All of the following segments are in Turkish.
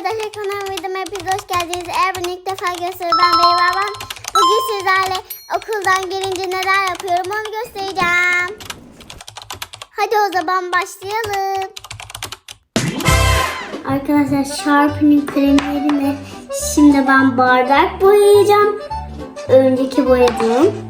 arkadaşlar kanalıma videoma hepiniz hoş geldiniz. Eğer beni ilk defa gösterir ben Beyva ben. Bugün sizlerle okuldan gelince neler yapıyorum onu göstereceğim. Hadi o zaman başlayalım. Arkadaşlar Sharpie'nin kremlerini şimdi ben bardak boyayacağım. Önceki boyadığım.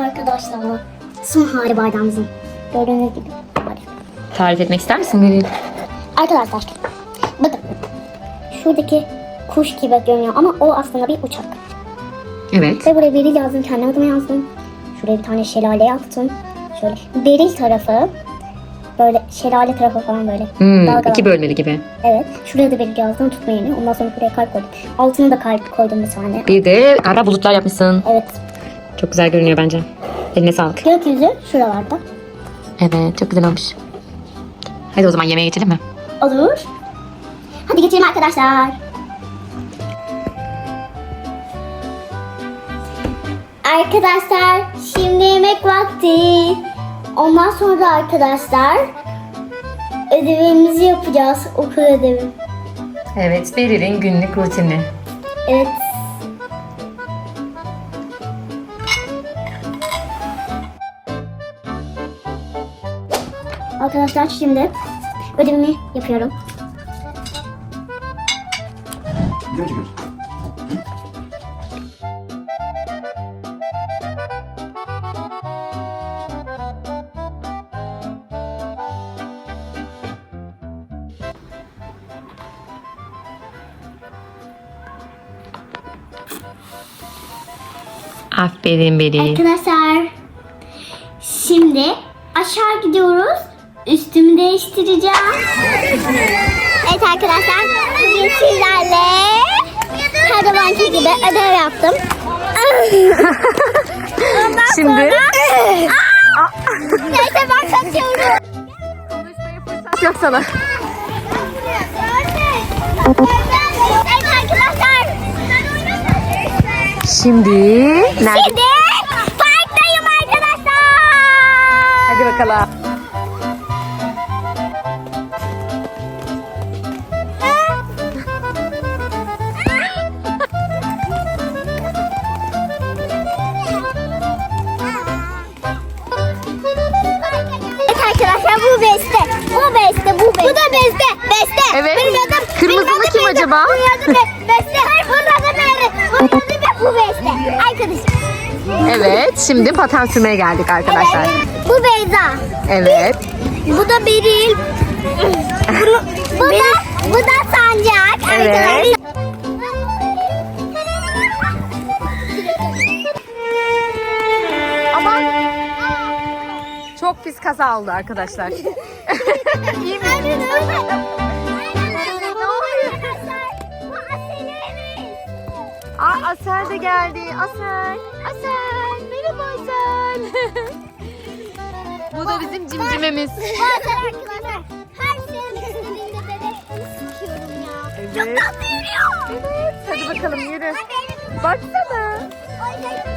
Evet arkadaşlar son hali bardağımızın. Gördüğünüz gibi. Hadi. Tarif etmek ister misin Gönül? Arkadaşlar bakın şuradaki kuş gibi görünüyor ama o aslında bir uçak. Evet. Ve buraya beril yazdım kendi adıma yazdım. Şuraya bir tane şelale yaptım. Şöyle beril tarafı böyle şelale tarafı falan böyle. Hmm, dalgalan- iki bölmeli gibi. Evet. Şuraya da beril yazdım tutma. Ondan sonra buraya kalp koydum. Altına da kalp koydum bir tane. Bir de kara bulutlar yapmışsın. Evet. Çok güzel görünüyor bence. Eline sağlık. Gökyüzü şuralarda. Evet çok güzel olmuş. Hadi o zaman yemeğe geçelim mi? Olur. Hadi geçelim arkadaşlar. Arkadaşlar şimdi yemek vakti. Ondan sonra arkadaşlar ödevimizi yapacağız. Okul ödevi. Evet Beril'in günlük rutini. Evet. Arkadaşlar şimdi ödevimi yapıyorum. Video mu çekiyorsun? Aferin Beril. Arkadaşlar şimdi aşağı gidiyoruz. Üstümü değiştireceğim. Evet arkadaşlar bugün sizlerle her zamanki gibi ödev yaptım. Ondan Şimdi sonra... Neyse ben kaçıyorum. yok sana. Evet arkadaşlar. Şimdi nerede? Şimdi parktayım arkadaşlar. Hadi bakalım. Evet. Benim adım, Kırmızılı benim adım kim acaba? Bunun adı Be- Beste. Bunun adı Meri. Bunun adı bu beste. Arkadaşlar. Evet şimdi paten sürmeye geldik arkadaşlar. Evet. Bu Beyza. Evet. Bu da Beril. Bunu, bu da bu da Sancak. Evet. Aman. Çok pis kaza oldu arkadaşlar. İyi mi? Aa Asel de geldi. Asel. Asel. Merhaba Asel. Bu da bizim cimcimemiz. Arkadaşlar. Her şeyin üstünde bebek ya. Evet. Çok tatlı yürüyor. Evet. Hadi bakalım yürü. Baksana. Ay, ay.